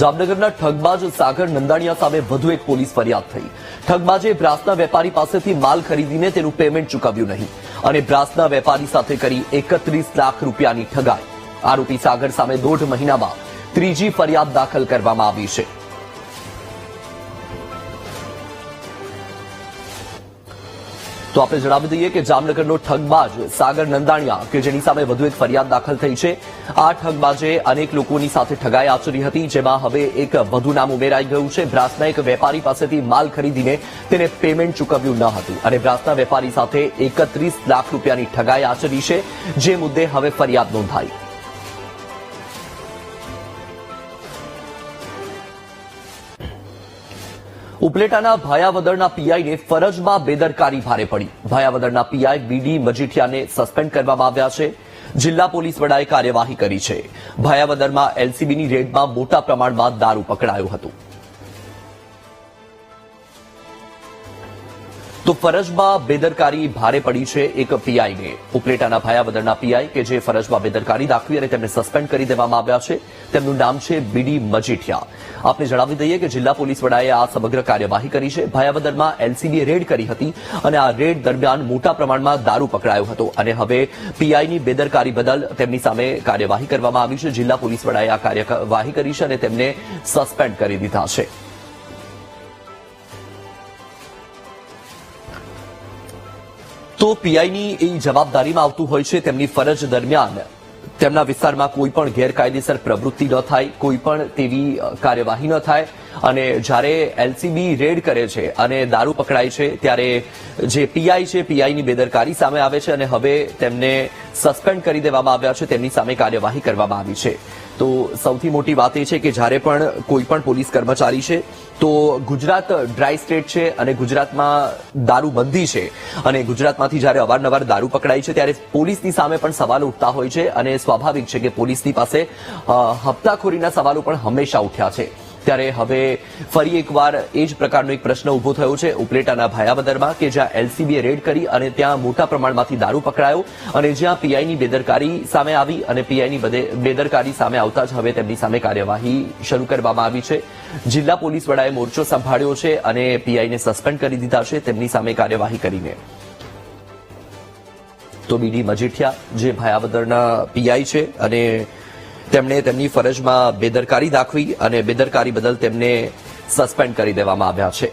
જામનગરના ઠગબાજ સાગર નંદાણીયા સામે વધુ એક પોલીસ ફરિયાદ થઈ. ઠગબાજે બ્રાસના વેપારી પાસેથી માલ ખરીદીને તેનું પેમેન્ટ ચૂકવ્યું નહીં અને બ્રાસના વેપારી સાથે કરી એકત્રીસ લાખ રૂપિયાની ઠગાઈ. આરોપી સાગર સામે દોઢ મહિનામાં ત્રીજી ફરિયાદ દાખલ કરવામાં આવી છે. તો આપણે જણાવી દઈએ કે જામનગરનો ઠગબાજ સાગર નંદાણીયા, કે જેની સામે વધુ એક ફરિયાદ દાખલ થઈ છે. આ ઠગબાજે અનેક લોકોની સાથે ઠગાઈ આચરી હતી, જેમાં હવે એક વધુ નામ ઉમેરાઈ ગયું છે. બ્રાસના એક વેપારી પાસેથી માલ ખરીદીને તેને પેમેન્ટ ચૂકવ્યું ન હતું અને બ્રાસના વેપારી સાથે એકત્રીસ લાખ રૂપિયાની ઠગાઈ આચરી છે, જે મુદ્દે હવે ફરિયાદ નોંધાઈ. ઉપલેટાના ભાયાવદરના પીઆઈને ફરજમાં બેદરકારી ભારે પડી. ભાયાવદરના પીઆઈ બીડી મજીઠિયાને સસ્પેન્ડ કરવામાં આવ્યા છે. જિલ્લા પોલીસ વડાએ કાર્યવાહી કરી છે. ભાયાવદરમાં એલસીબીની રેડમાં મોટા પ્રમાણમાં દારૂ પકડાયું હતું. તો ફરજમાં બેદરકારી ભારે પડી છે એક પીઆઈને. ઉપલેટાના ભાયાવદરના પીઆઈ કે જે ફરજમાં બેદરકારી દાખવી અને તેમને સસ્પેન્ડ કરી દેવામાં આવ્યા છે, તેમનું નામ છે બીડી મજીઠિયા. આપને જણાવી દઈએ કે જિલ્લા પોલીસ વડાએ આ સમગ્ર કાર્યવાહી કરી છે. ભાયાવદરમાં એલસીબીએ રેડ કરી હતી અને આ રેડ દરમિયાન મોટા પ્રમાણમાં દારૂ પકડાયો હતો અને હવે પીઆઈની બેદરકારી બદલ તેમની સામે કાર્યવાહી કરવામાં આવી છે. જિલ્લા પોલીસ વડાએ આ કાર્યવાહી કરી છે અને તેમને સસ્પેન્ડ કરી દીધા છે. તો પીઆઈની એ જવાબદારીમાં આવતું હોય છે તેમની ફરજ દરમિયાન. તેમના વિસ્તારમાં કોઈ પણ ગેરકાયદેસર પ્રવૃત્તિ ન થાય, કોઈ પણ તેવી કાર્યવાહી ન થાય. અને જ્યારે એલસીબી રેડ કરે છે અને દારૂ પકડાય છે, ત્યારે જે પીઆઈ છે પીઆઈની બેદરકારી સામે આવે છે અને હવે તેમને સસ્પેન્ડ કરી દેવામાં આવ્યા છે, તેમની સામે કાર્યવાહી કરવામાં આવી છે. તો સૌથી મોટી વાત એ છે કે જ્યારે પણ કોઈ પણ પોલીસ કર્મચારી છે, તો ગુજરાત ડ્રાય સ્ટેટ છે અને ગુજરાતમાં દારૂબંધી છે. અને ગુજરાતમાંથી જ્યારે અવારનવાર દારૂ પકડાય છે, ત્યારે પોલીસની સામે પણ સવાલો ઉઠતા હોય છે અને સ્વાભાવિક છે કે પોલીસની પાસે હપ્તાખોરીના સવાલો પણ હંમેશા ઉઠ્યા છે. ત્યારે હવે ફરી એકવાર એ જ પ્રકારનો એક પ્રશ્ન ઊભો થયો છે ઉપલેટાના ભાયાવદરમાં કે જ્યાં એલસીબીએ રેડ કરી અને ત્યાં મોટા પ્રમાણમાંથી દારૂ પકડાયો અને જ્યાં પીઆઈની બેદરકારી સામે આવી અને પીઆઈની બેદરકારી સામે આવતા જ હવે તેમની સામે કાર્યવાહી શરૂ કરવામાં આવી છે. જિલ્લા પોલીસ વડાએ મોરચો સંભાળ્યો છે અને પીઆઈને સસ્પેન્ડ કરી દીધા છે તેમની સામે કાર્યવાહી કરીને. તો બીડી મજીઠિયા, જે ભાયાવદરના પીઆઈ છે અને તેમણે તેમની ફરજમાં બેદરકારી દાખવી અને બેદરકારી બદલ તેમને સસ્પેન્ડ કરી દેવામાં આવ્યા છે.